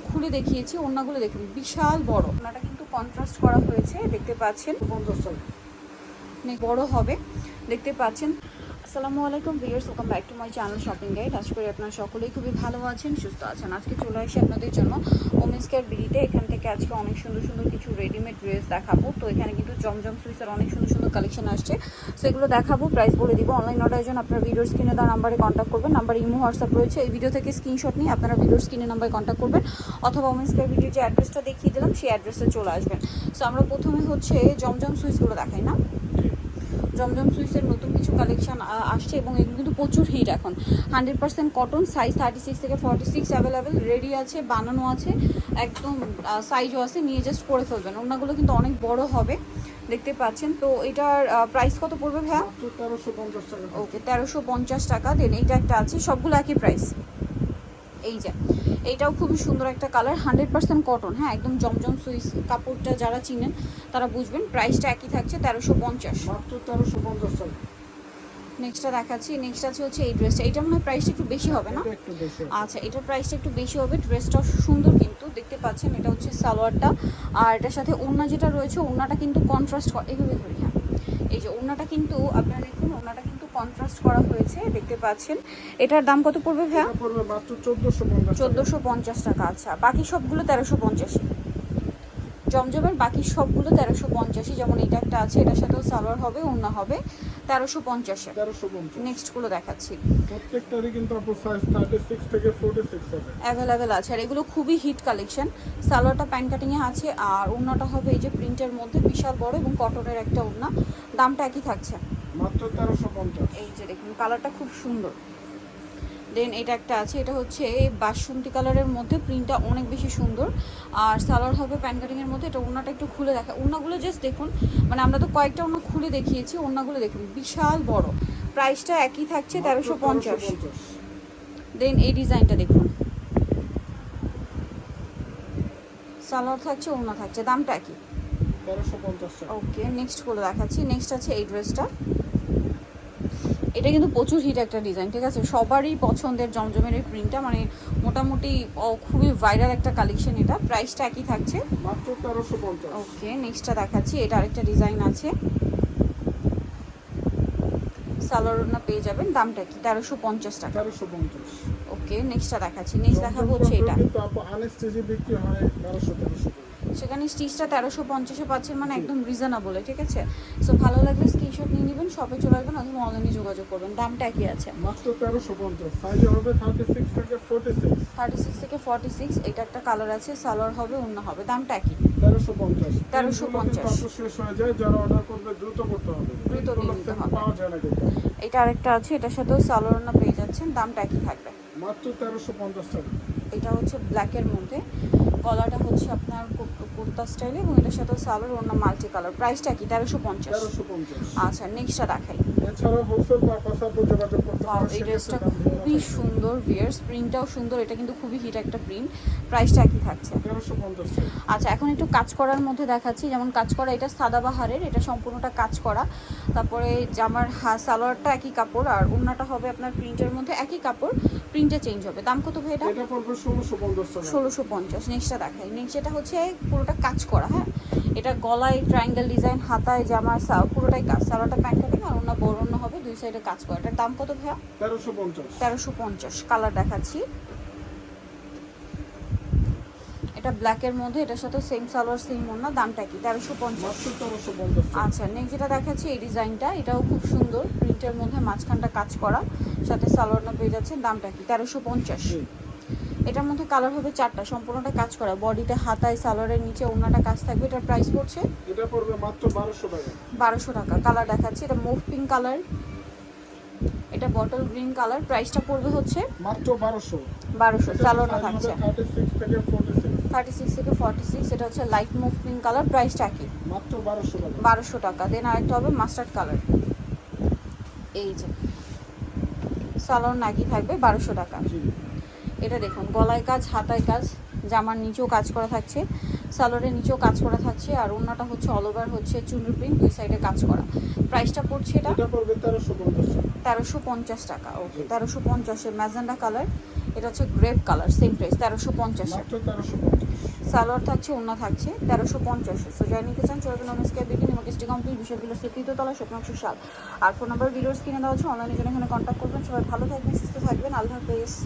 খুলে দেখিয়েছি ওনাগুলো দেখুন বিশাল বড়। ওনাটা কিন্তু কন্ট্রাস্ট করা হয়েছে দেখতে পাচ্ছেন? পঞ্চাশ বড় হবে দেখতে পাচ্ছেন? আসসালামু আলাইকুম viewers, welcome back to my channel shopping guide. আশা করি আপনারা সকলেই খুবই ভালো আছেন, সুস্থ আছেন। আজকে চলে আসি আপনাদের জন্য ওমেন্স কেয়ার বিডিতে। এখান থেকে আজকে অনেক সুন্দর সুন্দর কিছু রেডিমেড ড্রেস দেখাবো। তো এখানে কিন্তু জমজম সুইসের অনেক সুন্দর সুন্দর কালেকশন আসছে। সেগুলো দেখাবো প্রাইস বলে দিব। অনলাইন অর্ডারের জন্য আপনার ভিডিওর স্ক্রিনে দেওয়া নাম্বারে কন্ট্যাক্ট করবেন। নাম্বার ইমো হোয়াটসঅ্যাপ রয়েছে। এই ভিডিও থেকে স্ক্রিনশট নিয়ে আপনারা ভিডিওর স্ক্রিনে নাম্বারে কন্ট্যাক্ট করবেন। অথবা ওমেন্স কেয়ার ভিডিও যে অ্যাড্রেসটা দেখিয়ে দিলাম, সেই অ্যাড্রেসে চলে আসবেন। সো আমরা প্রথমে হচ্ছে জমজম সুইচগুলো দেখাই না। জমজম সুইসের নতুন কিছু কালেকশন আসছে এবং এগুলো কিন্তু প্রচুর হিট এখন। Hundred percent cotton size thirty six থেকে ফর্টি সিক্স অ্যাভেলেবেল রেডি আছে বানানো আছে একদম সাইজও আছে নিয়ে জাস্ট পরে ফেলবেন। ওনাগুলো কিন্তু অনেক বড় হবে দেখতে পাচ্ছেন। তো এটার প্রাইস কত পড়বে ভাইয়া? মাত্র তেরোশো পঞ্চাশ টাকা। ওকে তেরোশো পঞ্চাশ টাকা। দেন এইটা একটা আছে সবগুলো একই প্রাইস এই যে এইটাও খুবই সুন্দর একটা কালার হান্ড্রেড পার্সেন্ট কটন হ্যাঁ একদম জমজম সুইস কাপড়টা যারা চিনেন তারা বুঝবেন প্রাইসটা একই থাকছে তেরোশো পঞ্চাশ। মাত্র তেরোশো পঞ্চাশ নেক্সটটা দেখাচ্ছি নেক্সট আছে হচ্ছে এই ড্রেসটা এটা মনে হয় প্রাইসটা একটু বেশি হবে না? আচ্ছা এটার প্রাইসটা একটু বেশি হবে ড্রেসটা সুন্দর কিন্তু দেখতে পাচ্ছেন এটা হচ্ছে সালোয়ারটা। আর এটার সাথে ওড়না যেটা রয়েছে ওড়নাটা কিন্তু কন্ট্রাস্ট এইভাবে ধরি হ্যাঁ। এই যে ওড়নাটা কিন্তু আপনারা দেখুন ওড়নাটা কিন্তু কন্ট্রাস্ট করা হয়েছে দেখতে পাচ্ছেন। এটার দাম কত পড়বে ভাইয়া? পড়বে মাত্র চোদ্দোশো পঞ্চাশ টাকা। চোদ্দোশো পঞ্চাশ আচ্ছা। বাকি সবগুলো তেরোশো পঞ্চাশি জমজমের বাকি সবগুলো তেরোশো পঞ্চাশি যেমন এটা একটা আছে এটার সাথেও সালোয়ার হবে ওড়না হবে তেরোশো পঞ্চাশে। তেরোশো পঞ্চাশ। নেক্সটগুলো দেখাচ্ছি। প্রত্যেকটারই কিন্তু আপনার সাইজ থার্টি সিক্স থেকে ফোর্টি সিক্স হবে। অ্যাভেলেবেল আছে আর এগুলো খুবই হিট কালেকশন সালোয়ারটা প্যান্ট কাটিংয়ে আছে আর ওড়নাটা হবে এই যে প্রিন্টের মধ্যে বিশাল বড় এবং কটনের একটা ওড়না। দামটা একই থাকছে। মাত্র তেরোশো পঞ্চাশ। এই যে দেখুন কালারটা খুব সুন্দর। দেন এটা একটা আছে এটা হচ্ছে বাসন্তী কালারের মধ্যে প্রিন্টটা অনেক বেশি সুন্দর। আর সালোয়ার হবে প্যান্ট কাটিংয়ের মধ্যে এটা ওড়নাটা একটু খুলে দেখা ওড়নাগুলো জাস্ট দেখুন মানে আমরা তো কয়েকটা ওড়না খুলে দেখিয়েছি ওড়নাগুলো দেখুন বিশাল বড়। প্রাইসটা একই থাকছে তেরোশো পঞ্চাশ। দেন এই ডিজাইনটা দেখুন। সালোয়ার থাকছে ওড়না থাকছে দামটা টাকা ওকে নেক্সট করে দেখাচ্ছি। নেক্সট আছে এই ড্রেসটা এটা কিন্তু প্রচুর হিট একটা ডিজাইন ঠিক আছে? সবারই পছন্দের জমজমের এই প্রিন্টটা মানে মোটামুটি খুবই ভাইরাল একটা কালেকশন এটা। প্রাইসটা একই থাকছে। মাত্র তেরোশো পঞ্চাশ। ওকে নেক্সটটা দেখাচ্ছি। এটা আরেকটা ডিজাইন আছে। সালোয়ার ওড়না পেয়ে যাবেন। দামটা কি? তেরোশো পঞ্চাশ টাকা। তেরোশো পঞ্চাশ। ওকে নেক্সটটা দেখাচ্ছি। নেক্সট দেখাবো হচ্ছে এটা। কিন্তু আপু আনস্টেজে বিক্রি হয় তেরোশো তেরোশো করে। সেখানে স্টিচটা তেরোশো পঞ্চাশে পাচ্ছেন মানে একদম রিজনেবলে ঠিক আছে? সো ভালো লাগলে স্ক্রিনশট নিয়ে নেবেন শপে চলে আসবেন অথবা অনলাইনে যোগাযোগ করবেন। দামটা একই আছে। মাত্র তেরোশো পঞ্চাশ। সাইজে হবে থার্টি সিক্স থেকে ফোর্টি সিক্স থার্টি সিক্স থেকে ফর্টি সিক্স এটা একটা কালার আছে সালোয়ার হবে অন্য হবে দামটা একই। তেরোশো পঞ্চাশ। 1350 তারপর শেষ হয়ে যায় যারা অর্ডার করবে দ্রুত করতে হবে। দ্রুত নিতে এটা আরেকটা আছে এটার সাথেও সালোয়ার না পেয়ে যাচ্ছেন দামটা একই থাকবে। মাত্র তেরোশো পঞ্চাশ টাকা। এটা হচ্ছে ব্ল্যাকের মধ্যে। গলাটা হচ্ছে আপনার কুর্তা স্টাইলে এবং এটার সাথে সালোয়ার অন্য মাল্টি কালার প্রাইসটা কি? তেরোশো পঞ্চাশ। আচ্ছা নেক্সটটা দেখাই। এছাড়াও হোলসেল পারপাস যোগাযোগ করতে পারেন এই ড্রেসটা খুবই সুন্দর প্রিন্টটাও সুন্দর এটা কিন্তু খুবই হিট একটা প্রিন্ট প্রাইসটা একই থাকছে। আচ্ছা এখন একটু কাজ করার মধ্যে দেখাচ্ছি যেমন কাজ করা এটা সাদাবাহারের এটা সম্পূর্ণটা কাজ করা। তারপরে জামার সালোয়ারটা একই কাপড় আর ওড়নাটা হবে আপনার প্রিন্টের মধ্যে একই কাপড় প্রিন্টে চেঞ্জ হবে। দাম কত ভাই এটা? ষোলোশো পঞ্চাশ টাকা। ষোলোশো পঞ্চাশ নেক্সটটা দেখাই। নেক্সট এটা হচ্ছে পুরোটা কাজ করা হ্যাঁ? এটা গলায় ট্রায়াঙ্গেল ডিজাইন হাতায় জামার পুরোটাই কাজ। সালোয়ারটা প্যান্ট কাটিং আর ওনা বড় অন্য হবে দুই সাইডে কাজ করা। এটার দাম কত ভাইয়া? তেরোশো পঞ্চাশ। তেরোশো পঞ্চাশ কালার দেখাচ্ছি। এটা ব্ল্যাকের মধ্যে এটার সাথে সেম সালোয়ার সেম ওনা দামটা কি? তেরোশো পঞ্চাশ। আচ্ছা নেক্সট যেটা দেখাচ্ছি এই ডিজাইনটা এটাও খুব সুন্দর। প্রিন্টের মধ্যে মাঝখানটা কাজ করা সাথে সালোয়ার না পেয়ে যাচ্ছে দামটা কি? তেরোশো পঞ্চাশ। এটার মধ্যে কালার হবে চারটা সম্পূর্ণটা কাজ করা। বডিটা হাতায় সালোয়ারের নিচে ওনাটা কাজ থাকবে এটার প্রাইস পড়ছে এটা পড়বে মাত্র বারোশো টাকা। বারোশো টাকা। কালার দেখাচ্ছি এটা মুভ পিঙ্ক কালার এটা বটল গ্রিন কালার প্রাইসটা পড়বে হচ্ছে মাত্র বারোশো। বারোশো সালোয়ারটা থাকছে থার্টি সিক্স থেকে ফোর্টি সিক্স থার্টি সিক্স থেকে ফর্টি সিক্স এটা হচ্ছে লাইট মুভ পিঙ্ক কালার প্রাইসটা কি মাত্র বারোশো টাকা। বারোশো টাকা। দেন আরেকটা হবে মাস্টার্ড কালার এই যে সালোয়ার নাকি থাকবে বারোশো টাকা। জি। এটা দেখুন গলায় কাজ হাতায় কাজ জামার নিচেও কাজ করা থাকছে সালোয়ারের নিচেও কাজ করা থাকছে আর ওড়নাটা হচ্ছে অল ওভার হচ্ছে চুনরি প্রিন্ট দুই সাইডে কাজ করা। প্রাইসটা পড়ছে এটা? তেরোশো পঞ্চাশ টাকা। ওকে তেরোশো পঞ্চাশের ম্যাজেন্ডা কালার এটা হচ্ছে গ্রেপ কালার সেম প্রাইস তেরোশো পঞ্চাশে সালোয়ার থাকছে ওন্না থাকছে তেরোশো পঞ্চাশে সো যাই নিতে চান চলবেন অমিসকে বিটি নিমকিস্টি কমপ্লিট বিষয়গুলো তৃতীয়তলা স্বপ্নাংশ সাল আর ফোন নাম্বার ভিডিওস কিনে দেওয়া হচ্ছে অনলাইনে জন্য এখানে কন্ট্যাক্ট করবেন। সবাই ভালো থাকবেন সুস্থ থাকবেন। আল্লাহ হাফেজ।